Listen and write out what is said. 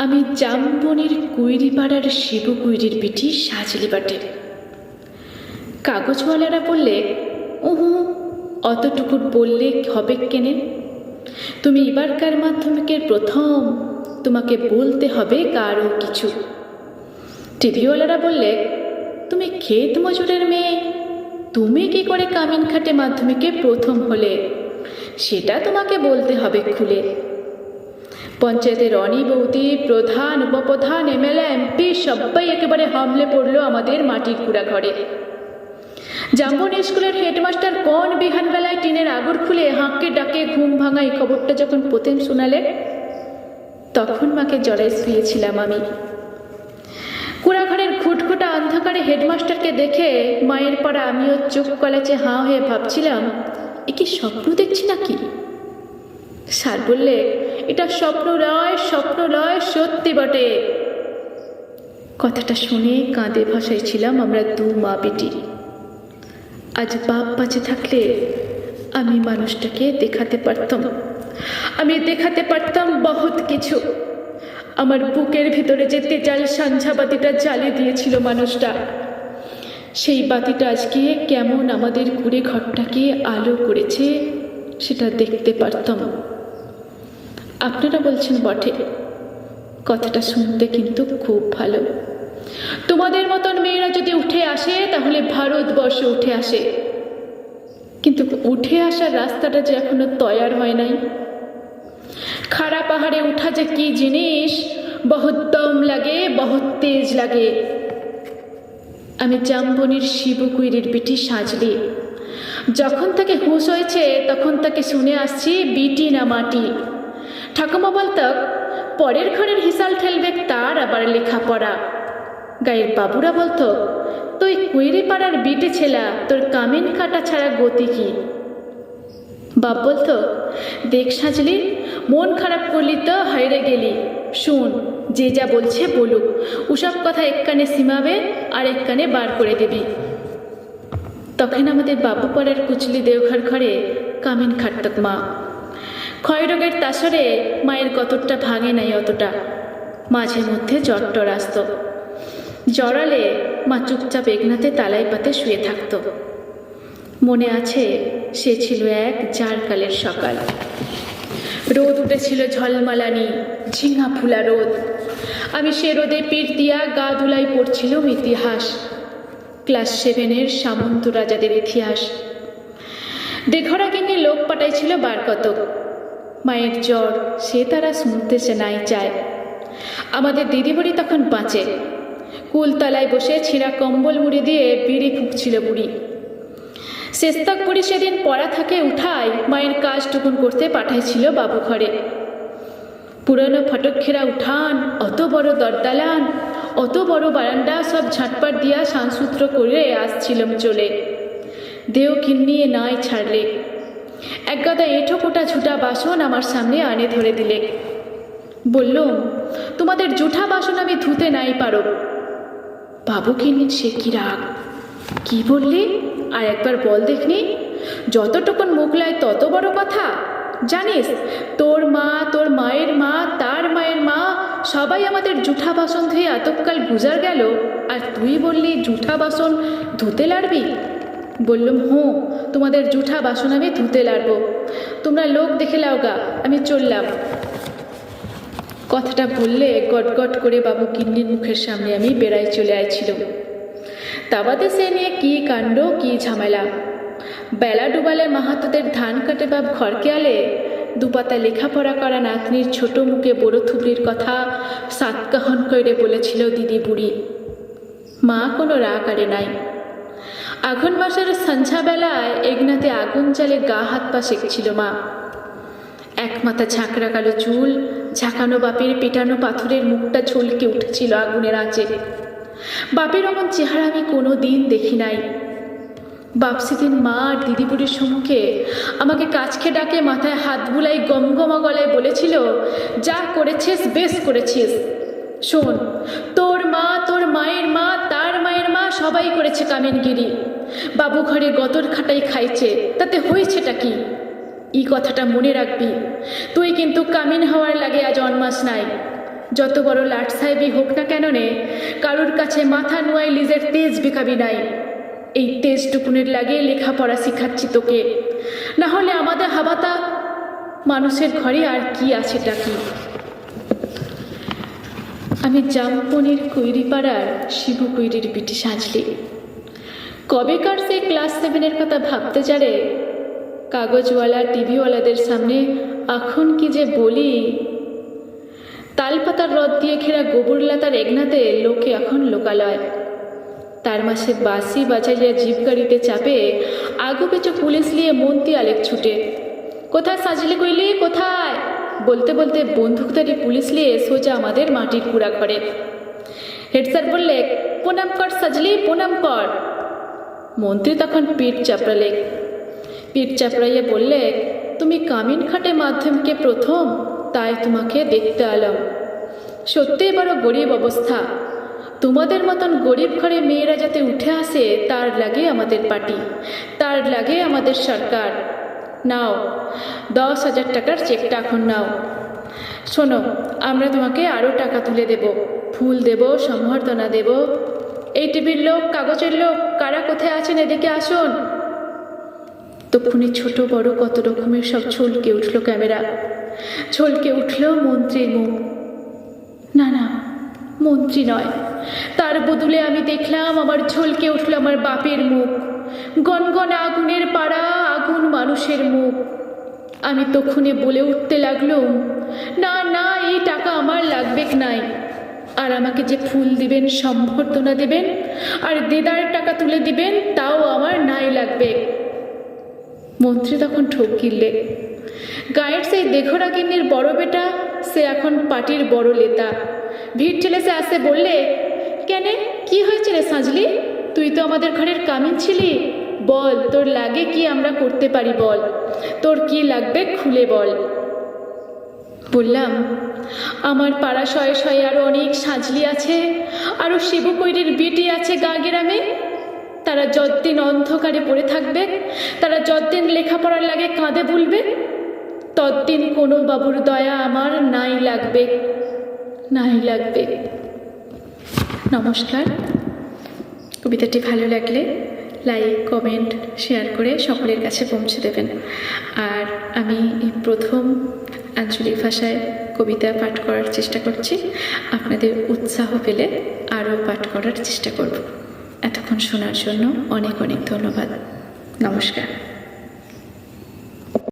আমি জামবনির কুইরিপাড়ার শিবু কুইরির পিঠি সাজলি বাটে। কাগজওয়ালারা বললে, ওহু, অতটুকু বললে হবে কেনে? তুমি এবারকার মাধ্যমিকের প্রথম, তোমাকে বলতে হবে কারও কিছু। টিভিওয়ালারা বললে, তুমি ক্ষেত মজুরের মেয়ে, তুমি কি করে কামিন খাটে মাধ্যমিকে প্রথম হলে? সেটা তোমাকে বলতে হবে খুলে। পঞ্চায়েতের রনি বৌদি, প্রধান, উপপ্রধান এমএলএ এমপি সবাই একেবারে হামলে পড়ল আমাদের মাটির কুড়া ঘরে জাম্বন স্কুলের হেডমাস্টার কোন বিহানবেলায় টিনের আগর খুলে হাঁককে ডাকে ঘুম ভাঙা এই খবরটা যখন প্রথম শোনালে তখন মাকে জড়ায় শুয়েছিলাম আমি। কুড়াঘরের খুটখুটা অন্ধকারে হেডমাস্টারকে দেখে মায়ের পাড়া আমিও চোখ কলেচে হাঁ হয়ে ভাবছিলাম, এ কি স্বপ্ন দেখছি নাকি? স্যার বললে, এটা স্বপ্ন নয় স্বপ্ন নয়, সত্যি বটে। কথাটা শুনে কাঁদে ভাসায় ছিলাম আমরা দু মা বেটি। আজ বাপ বাঁচে থাকলে আমি মানুষটাকে দেখাতে পারতাম। আমি দেখাতে পারতাম বহুত কিছু। আমার বুকের ভিতরে যে তেজাল সাঞ্ঝা বাতিটা জ্বালিয়ে দিয়েছিল মানুষটা, সেই বাতিটা আজকে কেমন আমাদের কুড়ে ঘরটাকে আলো করেছে, সেটা দেখতে পারতাম। আপনারা বলছেন বটে। কথাটা শুনতে কিন্তু খুব ভালো। তোমাদের মতন মেয়েরা যদি উঠে আসে, তাহলে ভারতবর্ষ উঠে আসে। কিন্তু উঠে আসার রাস্তাটা যে এখনও তৈয়ার হয় নাই। খাড়া পাহাড়ে উঠা যে কি জিনিস, বহুত দম লাগে, বহুত তেজ লাগে। আমি জাম্বনির শিবকুইরির বিটি সাজলি। যখন তাকে হুঁশ হয়েছে, তখন তাকে শুনে আসছি, বিটি না মাটি। ঠাকুমা বলতো পরের ঘরের হিসাল ঠেলবে তার আবার লেখাপড়া। গায়ের বাবুরা বলতো তুই কুইরি পাড়ার বিটে ছেলা, তোর কামিন কাটা ছাড়া গতি কি? বাপ বলতো দেখ সাজলি, মন খারাপ করলি তো হাইরে গেলি। শুন, যে যা বলছে বলুক। ওসব কথা এক কানে সীমাবে আর এক কানে বার করে দিবি। তখন আমাদের বাবু পাড়ার কুচলি দেওঘর ঘরে কামিন খাটতক মা। ক্ষয়রোগের তাসরে মায়ের কতটা ভাঙে নাই অতটা। মাঝে মধ্যে জ্বর টর আসত। জড়ালে মা চুপচাপ এগনাতে তালাই পাতে শুয়ে থাকত। মনে আছে, সে ছিল এক জারকালের সকাল। রোদ উঠেছিল ঝলমালানি, ঝিঙা ফুলা রোদ। আমি সে রোদে পিঠ দিয়া গা ধুলাই পড়ছিলাম ইতিহাস। ক্লাস সেভেনের সামন্ত রাজাদের ইতিহাস। দেঘরা কিনে লোক পাঠাইছিল বার কতক। মায়ের জ্বর, সে তারা শুনতেছে নাই চায়। আমাদের দিদিবুড়ি তখন বাঁচে। কুলতলায় বসে ছিঁড়া কম্বল মুড়ি দিয়ে বিড়ি ফুঁকছিল বুড়ি। শেষতক বুড়ি সেদিন পড়া থাকে উঠায় মায়ের কাজ টুকুন করতে পাঠাইছিল বাবু ঘরে। পুরনো ফটকঘেরা উঠান, অত বড় দরদালান, অত বড় বারান্দা সব ঝাঁটপাট দিয়া সানসূত্র করে আসছিলাম চলে। দেও কিন্নিয়ে নাই ছাড়লে। এক গাদা এঁঠো কোটা ঝুটা বাসন আমার সামনে আনে ধরে দিলে। বললুম, তোমাদের জুঠা বাসন আমি ধুতে নাই পারো। বাবু কিনিন সে কি রাগ? কি বললি? আর একবার বল দেখনি, যতটুকুন মুখলায় তত বড় কথা। জানিস, তোর মা, তোর মায়ের মা, তার মায়ের মা, সবাই আমাদের জুঠা বাসন ধুয়ে এতকাল গুজার গেল, আর তুই বললি জুঠা বাসন ধুতে লাড়বি? বললুম, হুঁ। তোমাদের জুঠা বাসন আমি ধুতে লাড়বো তোমরা লোক দেখে লাও গা, আমি চললাম। কথাটা বললে গটগট করে বাবু কিন্নির মুখের সামনে আমি বেড়াই চলে আইছিল তাবাতে সে নিয়ে কী কাণ্ড, কী ঝামেলা। বেলা ডুবালে মাহাতোদের ধান কাটে বাপ ঘরকে আলে, দুপাতা লেখাপড়া করা নাতনির ছোট মুখে বড় থুবড়ির কথা সাতকাহন করে বলেছিল দিদি বুড়ি। মা কোনো রাগ আরে নাই। আঘন মাসের সন্ধ্যাবেলায় এগনাতে আগুন জ্বালে গা হাত পা শেখছিল মা। এক মাথা ঝাঁকড়া কালো চুল, ঝাঁকানো বাপের পেটানো পাথরের মুখটা ঝলকে উঠেছিল আগুনের আঁচে। বাপের অমন চেহারা আমি কোনো দিন দেখি নাই। বাপ সেদিন মা আর দিদিপুরের সম্মুখে আমাকে কাছকে ডাকে মাথায় হাত বুলাই গমগমা গলায় বলেছিল, যা করেছিস, বেশ করেছিস। শোন, তোর মা, তোর মায়ের মা, তার মায়ের মা সবাই করেছে কামেনগিরি। বাবু ঘরে গতর খাটাই খাইছে, তাতে হয়েছেটা কি? এই কথাটা মনে রাখবি। তুই কিন্তু কামিন হওয়ার লাগে আজ অনমাস নাই। যত বড় লাট সাহেবই হোক না কেন নে, কারুর কাছে মাথা নোয়াই লিজের তেজ বিকাবি নাই। এই তেজটুকুনের লাগে লেখাপড়া শিখাচ্ছি তোকে। না হলে আমাদের হাবাতা মানুষের ঘরে আর কি আছেটা কি? আমি জামপনির কৈরিপাড়ার শিবু কৈরির বিটি সাজলি। কবেকার সেই ক্লাস সেভেনের কথা ভাবতে চারে কাগজওয়ালা, টিভিওয়ালাদের সামনে এখন কি যে বলি? তালপাতার রদ দিয়ে ঘেরা গোবরলাতার এগনাতে লোকে এখন লোকালয়। তার মাসে বাসি বাজাইয়া জিপ গাড়িতে চাপে আগু পেছু পুলিশ নিয়ে মন্ত্রী আলেক ছুটে। কোথায় সাজলে কইলি? কোথায়? বলতে বলতে বন্দুকধারী পুলিশ নিয়ে সোজা আমাদের মাটির কুড়া ঘরে। হেড স্যার বললে প্রণাম কর সাজলি প্রণাম কর। মন্ত্রী তখন পিঠ চাপড়ালে। পিঠ চাপড়াইয়া বললে, তুমি কামিন খাটে মাধ্যমকে প্রথম, তাই তোমাকে দেখতে আলাম। সত্যিই বড় গরিব অবস্থা। তোমাদের মতন গরিব ঘরে মেয়েরা যাতে উঠে আসে, তার লাগে আমাদের পার্টি, তার লাগে আমাদের সরকার। নাও, দশ হাজার টাকার চেকটা এখন নাও। শোনো, আমরা তোমাকে আরও টাকা তুলে দেব। ফুল দেব, সম্বর্ধনা দেব। এই টিভির লোক, কাগজের লোক, কারা কোথায় আছেন এদিকে আসুন। তক্ষুনি ছোট বড় কত রকমের সব ছলকে উঠল ক্যামেরা। ছলকে উঠল মন্ত্রীর মুখ। না না, মন্ত্রী নয়। তার বদলে আমি দেখলাম আমার ঝলকে উঠল আমার বাপের মুখ। গনগন আগুনের পাড়া আগুন মানুষের মুখ। আমি তখনই বলে উঠতে লাগলুম না না, এই টাকা আমার লাগবে নাই। আর আমাকে যে ফুল দিবেন, সম্বর্ধনা দেবেন, আর দেদার টাকা তুলে দিবেন, তাও আমার নাই লাগবে। মন্ত্রী তখন ঠোক গিললে। গায়ের সেই দেখরা গিন্নির বড় বেটা, সে এখন পার্টির বড় লেতা। ভিড় ঠেলে সে আসে বললে, কেনে, কি হয়েছে রে সাজলি? তুই তো আমাদের ঘরের কামিন ছিলি। বল, তোর লাগে কি আমরা করতে পারি বল? তোর কি লাগবে খুলে বল। বললাম, আমার পাড়া শয়ে শয়ে আরও অনেক সাজলি আছে আরও শিবকৈরির বিটি আছে গা গ্রামে তারা যতদিন অন্ধকারে পড়ে থাকবে, তারা যতদিন লেখাপড়ার লাগে কাঁদে বলবে ততদিন কোনো বাবুর দয়া আমার নাই লাগবে নাই লাগবে। নমস্কার। কবিতাটি ভালো লাগলে লাইক কমেন্ট শেয়ার করে সকলের কাছে পৌঁছে দেবেন। আর আমি প্রথম আঞ্চলিক ভাষায় কবিতা পাঠ করার চেষ্টা করছি। আপনাদের উৎসাহ পেলে আরও পাঠ করার চেষ্টা করব। এতক্ষণ শোনার জন্য অনেক অনেক ধন্যবাদ। নমস্কার।